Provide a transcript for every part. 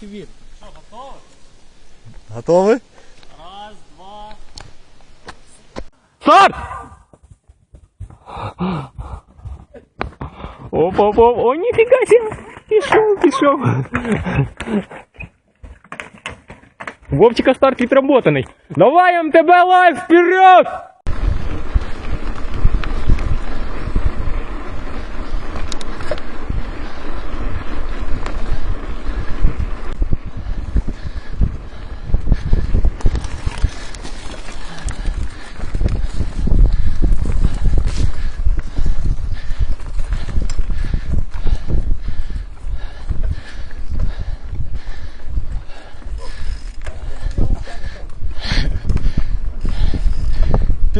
проти вітру. Що, готові? Готові? Раз, два. Старт! Оп, оп, оп, о, ніфіга себе! Пішов, пішов. Вовчика старт відработаний. Давай МТБ лайв вперед!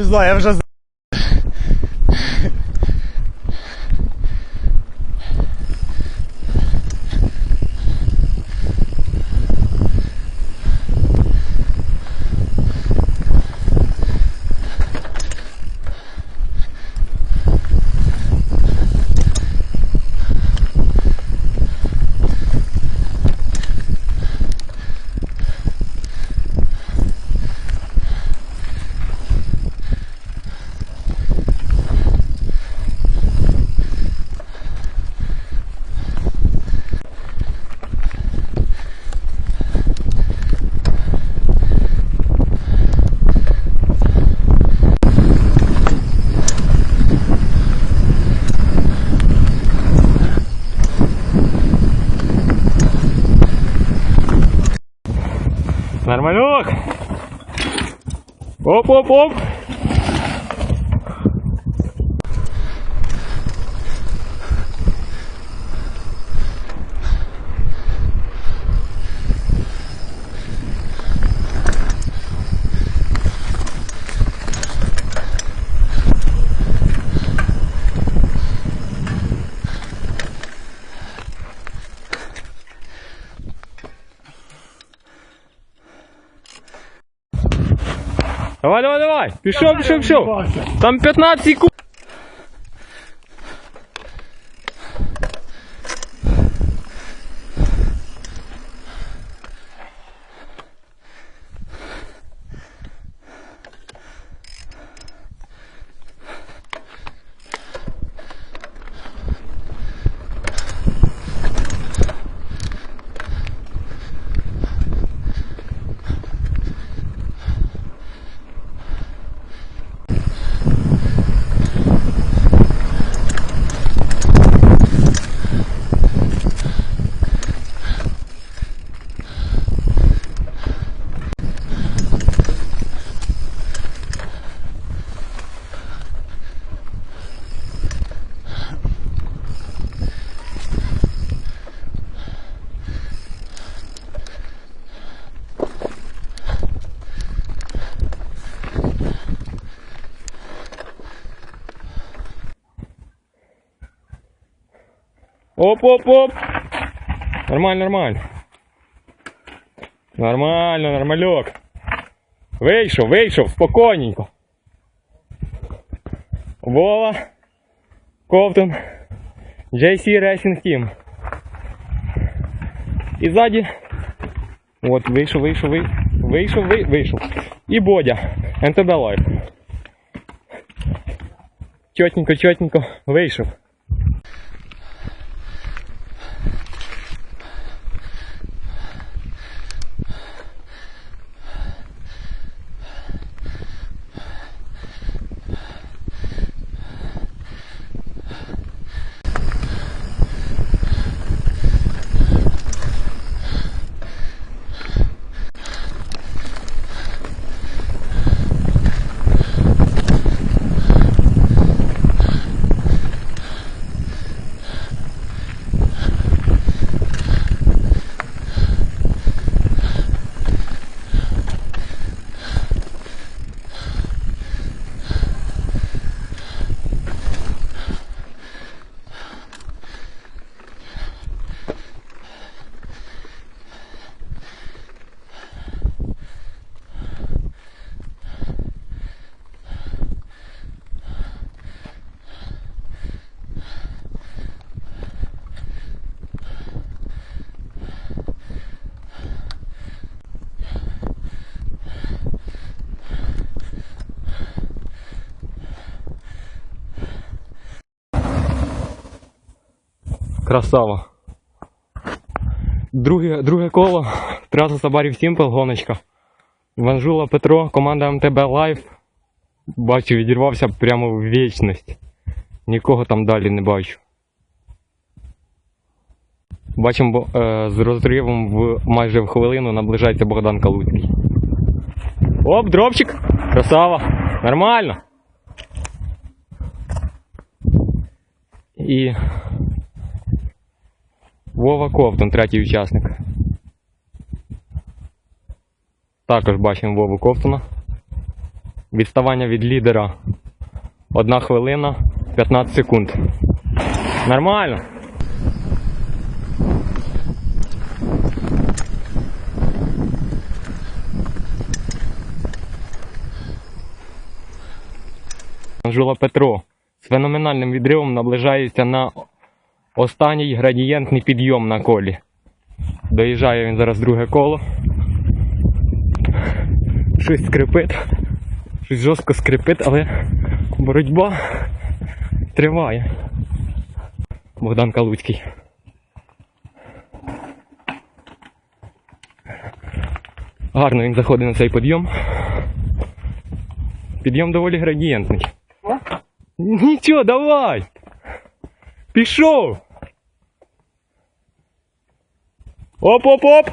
Пізда, я вже з- Нормалек! Оп, оп, оп! Давай, давай, давай! Пішов, пішов, пішов! Там 15 секунд! Оп, оп, оп! Нормально, нормально. Нормально, нормальок. Вийшов, вийшов, спокійненько. Вова. Ковтун. JC Racing Team. І ззаді. От, вийшов, вийшов, вийшов, вийшов, вий- вийшов. І Бодя. НТБ Live. Чотненько, чотненько, вийшов. Красава. Друге, друге коло. Траса Сабарів Сімпл, гоночка. Ванжула Петро, команда МТБ Лайф. Бачу, відірвався прямо в вічність. Нікого там далі не бачу. Бачимо е, з розривом в майже в хвилину наближається Богдан Калуцький. Оп, дропчик! Красава! Нормально! І Вова Ковтун, третій учасник. Також бачимо Вову Ковтуна. Відставання від лідера 1 хвилина 15 секунд. Нормально. Жула Петро з феноменальним відривом наближається на останній градієнтний підйом на колі. Доїжджає він зараз друге коло. Щось скрипить. Щось жорстко скрипить, але боротьба триває. Богдан Калуцький. Гарно він заходить на цей підйом. Підйом доволі градієнтний. Нічого, давай! Пішов! Оп-оп-оп!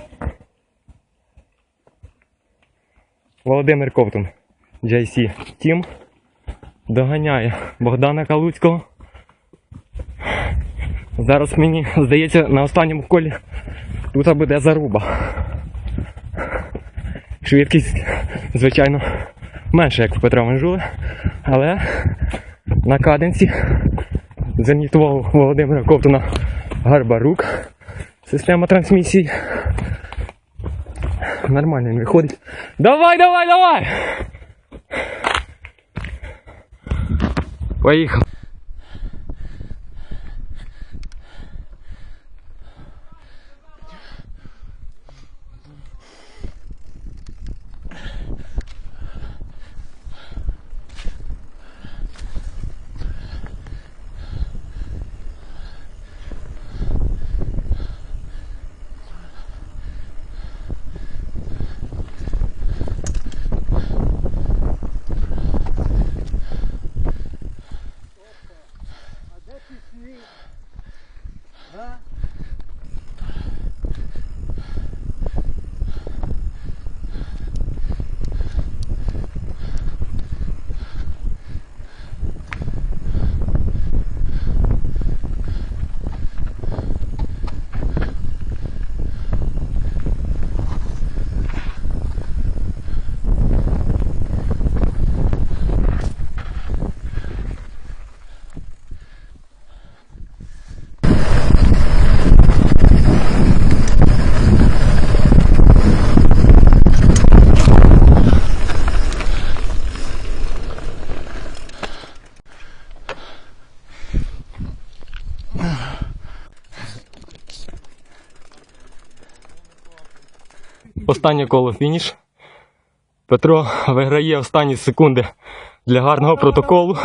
Володимир Ковтун, JC Team, доганяє Богдана Калуцького. Зараз мені здається на останньому колі тут буде заруба. Швидкість, звичайно, менша, як у Петра Манжули, але на каденці зенітував Володимира Ковтуна Гарбарук. Система трансмісії. Нормально він виходить. Давай, давай, давай! Поїхав. Останнє коло фініш. Петро виграє останні секунди для гарного протоколу.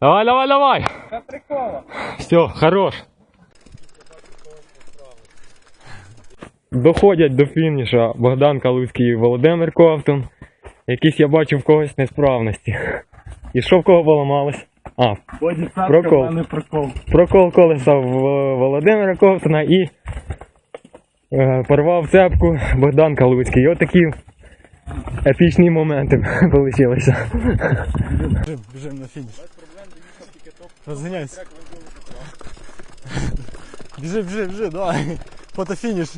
Давай, давай, давай! Все, хорош. Доходять до фініша Богдан Калуцький і Володимир Ковтун. Якісь я бачу в когось несправності. І що в кого поламалось? А, Прокол. прокол. колеса в Володимира Ковтуна і порвав цепку Богдан Калуцький. Отакі епічні моменти вийшли. Біжим, біжим на фініш. Розганяйся. Біжи, біжи, біжи, давай. Фотофініш.